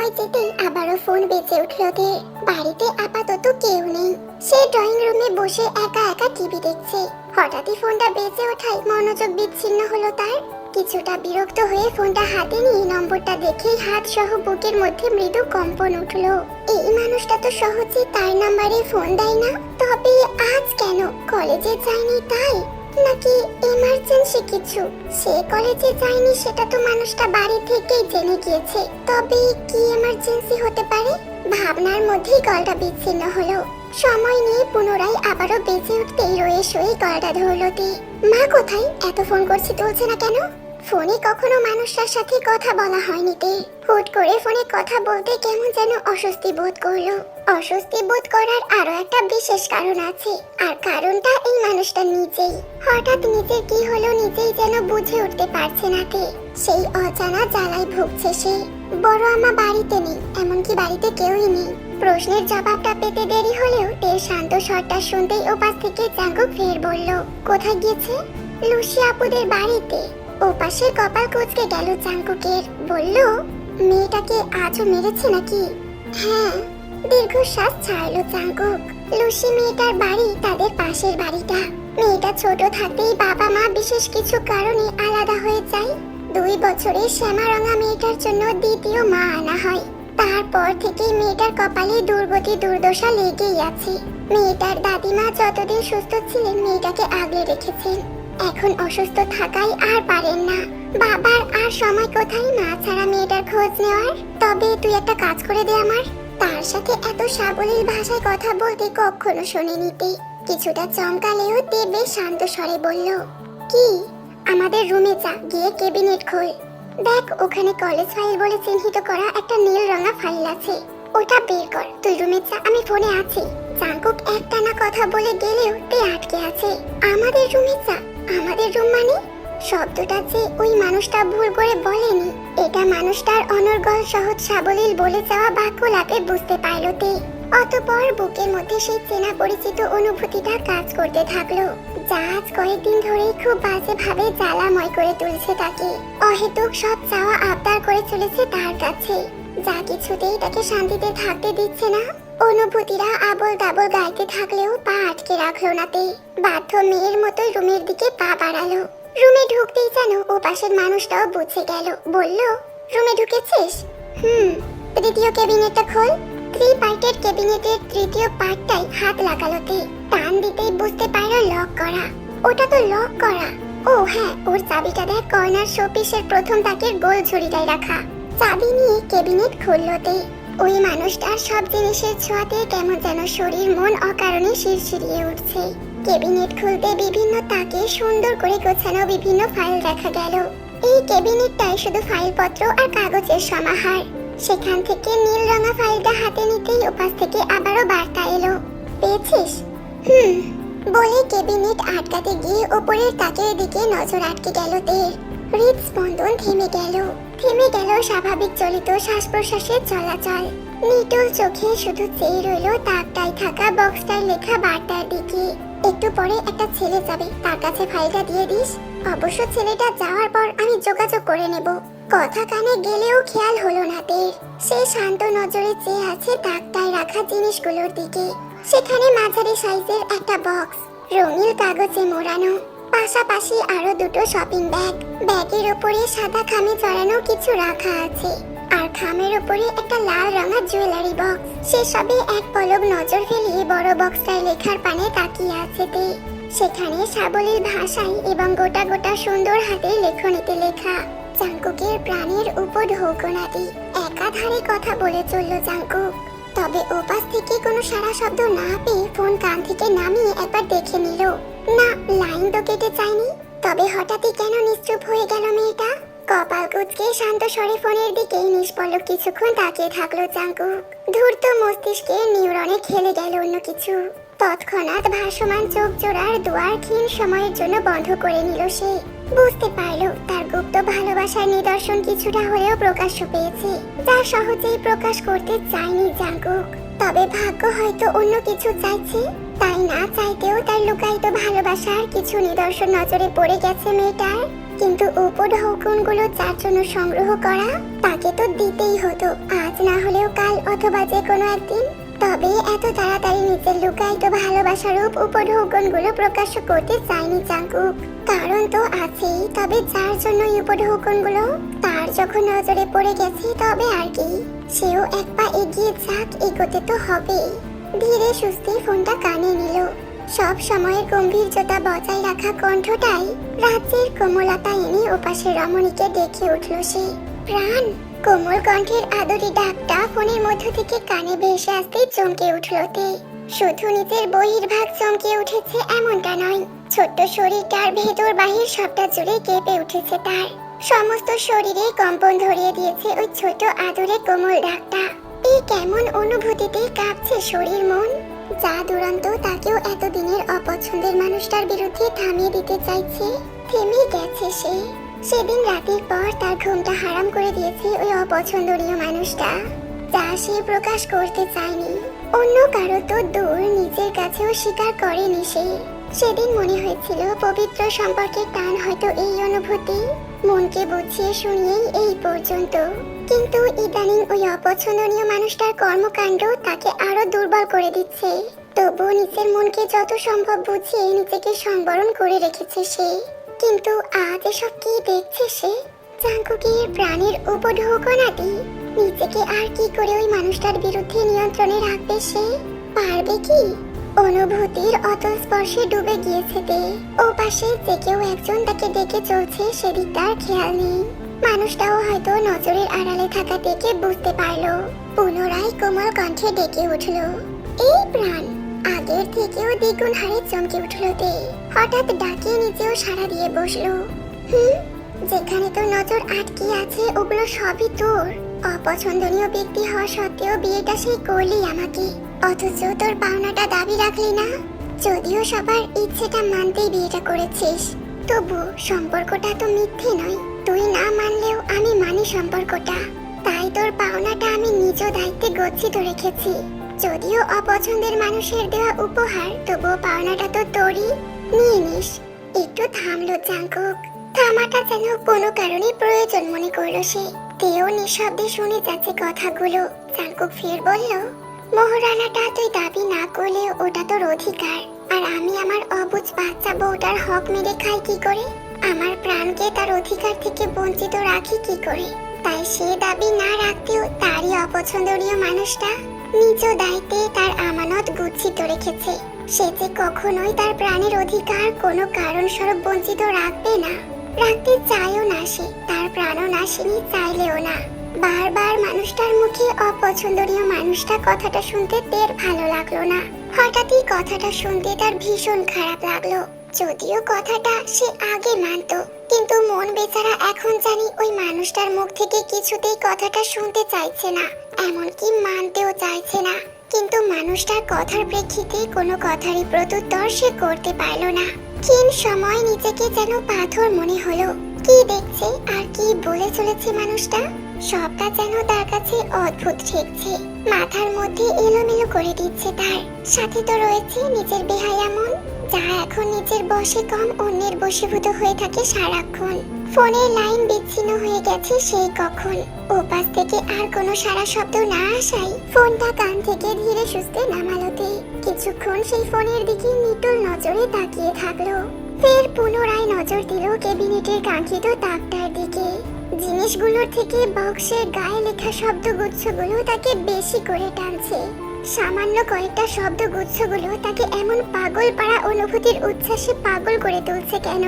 সময় যেতেই আবারও ফোন বেজে উঠল তে বাড়িতে আপাতত কেউ নেই। সে ড্রয়িং রুমে বসে একা একা টিভি দেখছে। হঠাৎই ফোনটা বেজে ওঠায় মনোযোগ বিচ্ছিন্ন হলো তার। কিছুটা বিরক্ত হয়ে ফোনটা হাতে নিয়ে নম্বরটা দেখেই হাত সহ বুকের মধ্যে মৃদু কম্পন উঠল। এই মানুষটা তো সহজে তার নাম্বারে ফোন দেয় না। তবে আজ কেন? কলেজে যায়নি তাই? নাকি এমার্জেন্সি কিছু? সে কলেজে যায়নি, সেটা তো মানুষটা বাড়ি থেকেই জেনে গিয়েছে। তবে কি এমার্জেন্সি হতে পারে? ভাবনার মধ্যেই গলটা বিচ্ছিন্ন হলো। সময় নিয়ে পুনরায় আবারও বেঁচে উঠতেই রয়ে শুয়ে গলটা ধরলো তে। মা কোথায়? এত ফোন করছি, তুলছে না কেন? ফোনে কখনো মানুষটার সাথে কথা বলা হয়নি তে। হুট করে ফোনে কথা বলতে কেমন যেন অস্বস্তি বোধ করল। অস্বস্তি বোধ করার আরও একটা বিশেষ কারণ আছে, আর কারণটা এই মানুষটা নিজেই। হঠাৎ নিজের কি হলো নিজেই যেন বুঝে উঠতে পারছে না তে। সেই অজানা জ্বালায় ভুগছে সে। বড় আমা বাড়িতে নেই, এমনকি বাড়িতে কেউই নেই। প্রশ্নের জবাবটা পেতে দেরি হলেও তের শান্ত স্বরটা শুনতেই ওপাশ থেকে জাঙ্গু ফের বলল, কোথায় গিয়েছে? লুসি আপুদের বাড়িতে? ওপাশে কপাল কুচকে গেল জাঙ্কুকের বলল, মেয়েটাকে আজও মেরেছে নাকি? হ্যাঁ দীর্ঘশ্বাস ছাড়লো জাঙ্কুক লুসি মেয়েটার বাড়ি, তাদের পাশের বাড়িটা। মেয়েটা ছোট থাকতেই বাবা মা বিশেষ কিছু কারণে আলাদা হয়ে যায়। দুই বছরের শ্যামারঙা মেয়েটার জন্য দ্বিতীয় মা আনা হয়। তারপর থেকে মেয়েটার কপালে দুর্গতি, দুর্দশা লেগেই আছে। মেয়েটার দাদিমা যতদিন সুস্থ ছিলেন, মেয়েটাকে আগলে রেখেছেন। এখন অসুস্থ থাকাই আর পারেন না। বাবার আর সময় কোথায় মা ছাড়া মেয়েটার খোঁজ নেওয়ার? তবে তুই একটা কাজ করে দে আমার। তার সাথে এত সাবলীল ভাষায় কথা বলতে কখনো শুনে তে কিছুটা চমকালেও বেশ শান্ত স্বরে বলল, কি? আমাদের রুমে যা, গিয়ে কেবিনেট খোল। দেখ, ওখানে কলেজ ফাইল বলে চিহ্নিত করা একটা নীল রঙা ফাইল আছে। ওটা বের কর। তুই রুমে যা, আমি ফোনে আছি। জাঙ্কুক একটানা কথা বলে গেলেও তে আটকে আছে। আমাদের রুমে যা আমাদের রুম মানে? শব্দটা যে ওই মানুষটা ভুল করে বলেনি, এটা মানুষটার অনর্গল সহজ সাবলীল বলে যাওয়া বাক্যলাপে বুঝতে পারল তে। অতপর বুকের মধ্যে সেই চেনা পরিচিত অনুভূতিটা কাজ করতে থাকল আজ কয়েকদিন ধরেই খুব বাজে ভাবে জ্বালাময় করে তুলছে তাকে। অহেতুক সব চাওয়া আবদার করে চলেছে তার কাছে, যা কিছুতেই তাকে শান্তিতে থাকতে দিচ্ছে না। অনুভূতিরা আবল তাবল গাইতে থাকলেও পা আটকে রাখল না তে। বাধ্য মেয়ের মতো রুমের দিকে পা বাড়ালো। রুমে ঢুকতেই যেন ও পাশের মানুষটাও বুঝে গেল। বলল, রুমে ঢুকেছিস? হুম, তৃতীয় ক্যাবিনেটটা খোল। থ্রি পার্টের ক্যাবিনেটের তৃতীয় পার্টটাই হাত লাগালো তে। টান দিতেই বুঝতে পারল লক করা। ওটা তো লক করা। ও হ্যাঁ ওর চাবিটা দেখ, কর্নার শোপিসের প্রথম তাকের গোল ঝুড়িটায় রাখা। চাবি নিয়ে ক্যাবিনেট খুললো তে। ওই মানুষটার সব জিনিসের ছোঁয়াতে কেমন যেন শরীর, মন অকারণে শিরশিরিয়ে উঠছে। ক্যাবিনেট খুলতে বিভিন্ন তাকে সুন্দর করে গোছানো বিভিন্ন ফাইল দেখা গেল। এই ক্যাবিনেটটাই শুধু ফাইলপত্র আর কাগজের সমাহার। সেখান থেকে নীল রঙা ফাইলটা হাতে নিতেই ওপাশ থেকে আবারও বার্তা এলো। পেয়েছিস? হুম বলে ক্যাবিনেট আটকাতে গিয়ে ওপরের তাকের দিকে নজর আটকে গেল তের। হৃদস্পন্দন থেমে গেল। থেমে গেল স্বাভাবিক চলিত শ্বাস প্রশ্বাসের চলাচল। নিটল চোখে শুধু চেয়ে রইল তাকটায় থাকা বক্সটায় লেখা বার্তার দিকে। একটু পরে একটা ছেলে যাবে। তার কাছে ফাইলটা দিয়ে দিস। অবশ্য ছেলেটা যাওয়ার পর আমি যোগাযোগ করে নেব। কথা কানে গেলেও খেয়াল হলো না তের। সে শান্ত নজরে চেয়ে আছে তাকটায় রাখা জিনিসগুলোর দিকে। সেখানে মাঝারি সাইজের একটা বক্স। রঙিন কাগজে মোড়ানো। পাশাপাশি আরও দুটো শপিং ব্যাগ ব্যাগের উপরে সাদা খামে জড়ানো কিছু রাখা আছে। আর খামের উপরে একটা লাল রঙা জুয়েলারি বক্স সেসবে এক পলক নজর ফেলিয়ে বড় বক্সটায় লেখার পানে তাকিয়ে আছে তে। সেখানে সাবলীল ভাষায় এবং গোটা গোটা সুন্দর হাতে লেখনীতে লেখা জাঙ্কুকের প্রাণের উপঢৌকনাদি একাধারে কথা বলে চলল জাঙ্কুক তবে ওপাশ থেকে কোনো সারা শব্দ না পেয়ে ফোন কান থেকে নামিয়ে একবার দেখে নিল। না, লাইন তো কেটে যায়নি। তবে হঠাৎই কেন নিশ্চুপ হয়ে গেল মেয়েটা? কপাল কুচকে শান্ত স্বরে ফোনের দিকে নিষ্পলক কিছুক্ষণ তাকিয়ে থাকল চাঙ্কুক ধূর্ত মস্তিষ্কে নিউরনে খেলে গেল অন্য কিছু। তৎক্ষণাৎ ভাসমান চোখ জোড়ার দুয়ার ক্ষীণ সময়ের জন্য বন্ধ করে নিল সে। বুঝতে পারল, তার গুপ্ত ভালোবাসার নিদর্শন কিছুটা হলেও প্রকাশ্য পেয়েছে। যা সহজেই প্রকাশ করতে চায়নি জাঙ্কুক। তবে ভাগ্য হয়তো অন্য কিছু চাইছে। তাই না চাইতেও তার লুকায়িত ভালোবাসার কিছু নিদর্শন নজরে পড়ে গেছে মেয়েটার। কিন্তু উপঢৌকনগুলো যার জন্য সংগ্রহ করা, তাকে তো দিতেই হতো। আজ না হলেও কাল অথবা যে কোনো একদিন। তবে এত তাড়াতাড়ি নিজের লুকায়িত ভালোবাসার রূপ উপঢৌকনগুলো প্রকাশ করতে চায়নি চাঙ্কুক কারণ তো আছেই, তবে যার জন্য এই উপঢৌকনগুলো? তার যখন নজরে পড়ে গেছে, তবে আর কি। সেও এক পা এগিয়ে যাক, এগোতে তো হবেই। ধীরে সুস্থে ফোনটা কানে নিল। সব সময়ের গম্ভীর্যতা বজায় রাখা কণ্ঠটাই রাজ্যের কোমলতা এনে ওপাশে রমণীকে দেখে উঠল সে। প্রাণ! কোমল কণ্ঠের আদরি ডাকটা ফোনের মধ্য থেকে কানে ভেসে আসতেই চমকে উঠল তে। শুধু নিজের বহির্ভাগ চমকে উঠেছে এমনটা নয়। ছোট্ট শরীরটার ভেতর বাহির সবটা জুড়ে কেঁপে উঠেছে তার। সমস্ত শরীরে কম্পন ধরিয়ে দিয়েছে ওই ছোট আদরে কোমল ডাকটা এই কেমন অনুভূতিতে কাঁপছে শরীর মন। যা দুরন্ত তাকেও এতদিনের অপছন্দের মানুষটার বিরুদ্ধে থামিয়ে দিতে চাইছে। থেমে গেছে সে। সেদিন রাতের পর তার ঘুমটা হারাম করে দিয়েছে ওই অপছন্দনীয় মানুষটা। যা সে প্রকাশ করতে চায়নি। অন্য কারও তো দূর নিজের কাছেও স্বীকার করেনি সে। সেদিন মনে হয়েছিল পবিত্র সম্পর্কের টান হয়তো এই অনুভূতি। মনকে বুঝিয়ে শুনিয়েই এই পর্যন্ত। কিন্তু ইদানিং ওই অপছন্দনীয় মানুষটার কর্মকাণ্ড তাকে আরও দুর্বল করে দিচ্ছে। তবু নিজের মনকে যত সম্ভব বুঝিয়ে নিজেকে সংবরণ করে রেখেছে সে। কিন্তু আজ এসব কি দেখছে সে? চাঙ্কুকের প্রাণের উপঢৌকনাটি নিজেকে আর কি করে ওই মানুষটার বিরুদ্ধে নিয়ন্ত্রণে রাখবে সে? পারবে কি? অনুভূতির অতল স্পর্শে ডুবে গিয়েছে তে। ও পাশে যে কেউ একজন তাকে ডেকে চলছে, সেদিক তার খেয়াল নেই। মানুষটাও হয়তো নজরের আড়ালে থাকা দেখে বুঝতে পারল। পুনরায় কোমল কণ্ঠে ডেকে উঠল, এই প্রাণ, আগের থেকেও দ্বিগুণ হারে চমকে উঠল তে। হঠাৎ ডাকে নিজেও সাড়া দিয়ে বসল, হুম, যেখানে তোর নজর আটকে আছে, ওগুলো সবই তোর। অপছন্দনীয় ব্যক্তি হওয়া সত্ত্বেও বিয়েটা সেই করলি আমাকে। অথচ তোর পাওনাটা দাবি রাখলি না? যদিও সবার ইচ্ছেটা মানতেই বিয়েটা করেছিস। তবু সম্পর্কটা তো মিথ্যে নয়। তুই না মানলেও আমি মানি সম্পর্কটা। তাই তোর পাওনাটা আমি নিজ দায়িত্বে গচ্ছিত রেখেছি। যদিও অপছন্দের মানুষের দেওয়া উপহার, তবুও পাওনাটা তো তোরই। নিয়ে নিস। একটু থামলো চাঙ্কুক থামাটা যেন কোনো কারণে প্রয়োজন মনে করল সে। তেও নিঃশব্দে শুনে যাচ্ছে কথাগুলো। চাঙ্কুক ফের বলল, মহারানাটা তুই দাবি না করলে ওটা তোর অধিকার। আর আমি আমার অবুজ বাচ্চা বউটার হক মেরে খাই কি করে? আমার প্রাণকে তার অধিকার থেকে বঞ্চিত রাখি কি করে? তাই সে দাবি না রাখতেও তারই অপছন্দনীয় মানুষটা নিজ দায়িত্বে তার আমানত গুচ্ছিত রেখেছে। সে যে কখনোই তার প্রাণের অধিকার কোনো কারণস্বরূপ বঞ্চিত রাখবে না। রাখতে চায়ও না সে, তার প্রাণও নাসেনি চাইলেও না। বারবার মানুষটার মুখে অপছন্দনীয় মানুষটা কথাটা শুনতে তের ভালো লাগল না। হঠাৎই কথাটা শুনতে তার ভীষণ খারাপ লাগল। যদিও কথাটা সে আগে মানতো, কিন্তু মন বেচারা এখন জানি ওই মানুষটার মুখ থেকে কিছুতেই কথাটা শুনতে চাইছে না, এমনকি মানতেও চাইছে না। কিন্তু মানুষটার কথার প্রেক্ষিতে কোনো কথারই প্রত্যুত্তর সে করতে পারল না। ক্ষীণ সময় নিজেকে যেন পাথর মনে হলো। কি দেখছে আর কি বলে চলেছে মানুষটা? সবটা যেন তার কাছে অদ্ভুত ঠেকছে। মাথার মধ্যে এলোমেলো করে দিচ্ছে তার। সাথে তো রয়েছে নিজের বেহায়া মন, যা এখন নিজের বসে কম অন্যের বশীভূত হয়ে থাকে সারাক্ষণ। ফোনের লাইন বিচ্ছিন্ন হয়ে গেছে সেই কখন। ওপাশ থেকে আর কোনো সারা শব্দ না আসাই ফোনটা কান থেকে ধীরে সুস্থে নামালোতে। কিছুক্ষণ সেই ফোনের দিকে নিটল নজরে তাকিয়ে থাকল। ফের পুনরায় নজর দিল কেবিনেটের কাঙ্ক্ষিত তাকটার দিকে। জিনিসগুলোর থেকে বক্সের গায়ে লেখা শব্দগুচ্ছগুলো তাকে বেশি করে টানছে। সামান্য কয়েকটা শব্দগুচ্ছগুলো তাকে এমন পাগল পাড়া অনুভূতির উচ্ছ্বাসে পাগল করে তুলছে কেন?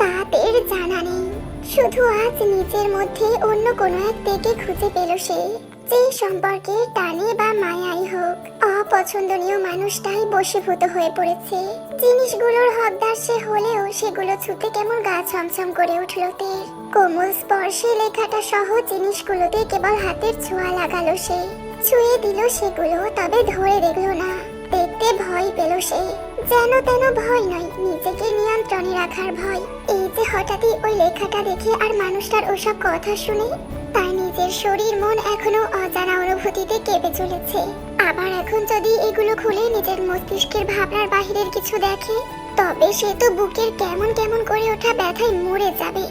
তা তের জানা নেই। শুধু আজ নিজের মধ্যে অন্য কোনো এক দিকে খুঁজে পেল সে, যে সম্পর্কে টানে বা মায়াই হোক। অপছন্দনীয় মানুষটাই বশীভূত হয়ে পড়েছে। জিনিসগুলোর হকদার সে হলেও সেগুলো ছুতে কেমন গা ছমছম করে উঠল তের। কোমল স্পর্শে লেখাটা সহ জিনিসগুলোতে কেবল হাতের ছোঁয়া লাগালো সে। ছুঁয়ে দিল সেগুলো, তবে ধরে দেখল না। দেখতে ভয় পেল সে। যেন তেন ভয় নয়, নিজেকে নিয়ন্ত্রণে রাখার ভয়। এই যে হঠাৎই ওই লেখাটা দেখে আর মানুষটার ওসব কথা শুনে তার নিজের শরীর মন এখনও অজানা অনুভূতিতে কেঁপে চলেছে। আবার এখন যদি এগুলো খুলে নিজের মস্তিষ্কের ভাবনার বাহিরের কিছু দেখে, তবে সে তো বুকের কেমন কেমন করে ওঠা ব্যথায় মরে যাবে।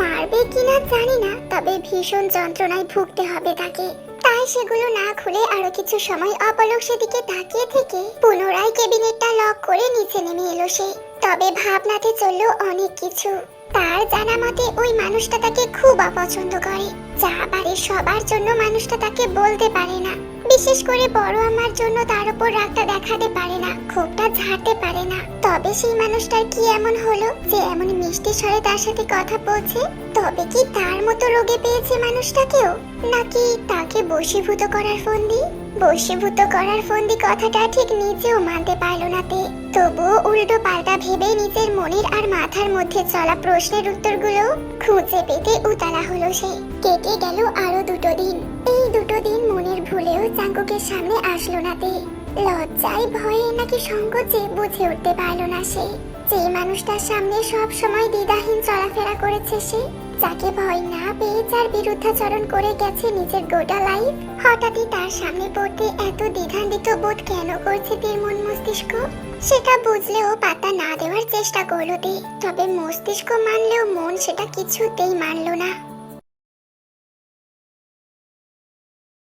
মারবে কিনা জানি না, তবে ভীষণ যন্ত্রণায় ভুগতে হবে তাকে। তাই সেগুলো না খুলে আরও কিছু সময় অপলক সেদিকে তাকিয়ে থেকে পুনরায় কেবিনেটটা লক করে নিচে নেমে এলো সে। তবে ভাবনাতে চলল অনেক কিছু। তার জানা মতে ওই মানুষটা তাকে খুব অপছন্দ করে। যা বাড়ির সবার জন্য মানুষটা তাকে বলতে পারে না। বিশেষ করে বড় আমার জন্য তার উপর রাগটা দেখাতে পারে না, ক্ষোভটা ঝাড়তে পারে না। তবে সেই মানুষটার কি এমন হলো যে এমন মিষ্টি স্বরে তার সাথে কথা বলছে? তবে কি তার মতো রোগে পেয়েছে মানুষটাকেও? নাকি তাকে বশীভূত করার ফন্দি? বশীভূত করার ফন্দি কথাটা ঠিক নিজেও মানতে পারল না তে। তবুও উল্টো পাল্টা ভেবে নিজের মনের আর মাথার মধ্যে চলা প্রশ্নের উত্তরগুলো খুঁজে পেতে উতালা হলো সে। কেটে গেল আরও দুটো দিন। এই দুটো দিন মনের ভুলেও চাঙ্কুকের সামনে আসলো না তে। লজ্জায় ভয়ে নাকি সংকোচে বুঝে উঠতে পারল না সে। যে মানুষটার সামনে সব সময় দ্বিধাহীন চলাফেরা করেছে সে যাকে ভয় না পেয়ে যার বিরুদ্ধাচরণ করে গেছে নিজের গোটা লাইফ হঠাৎই তার সামনে পড়তে এত দ্বিধান্বিত বোধ কেন করছে তীর মন মস্তিষ্ক? সেটা বুঝলেও পাতা না দেওয়ার চেষ্টা করল তবে মস্তিষ্ক মানলেও মন সেটা কিছুতেই মানলো না।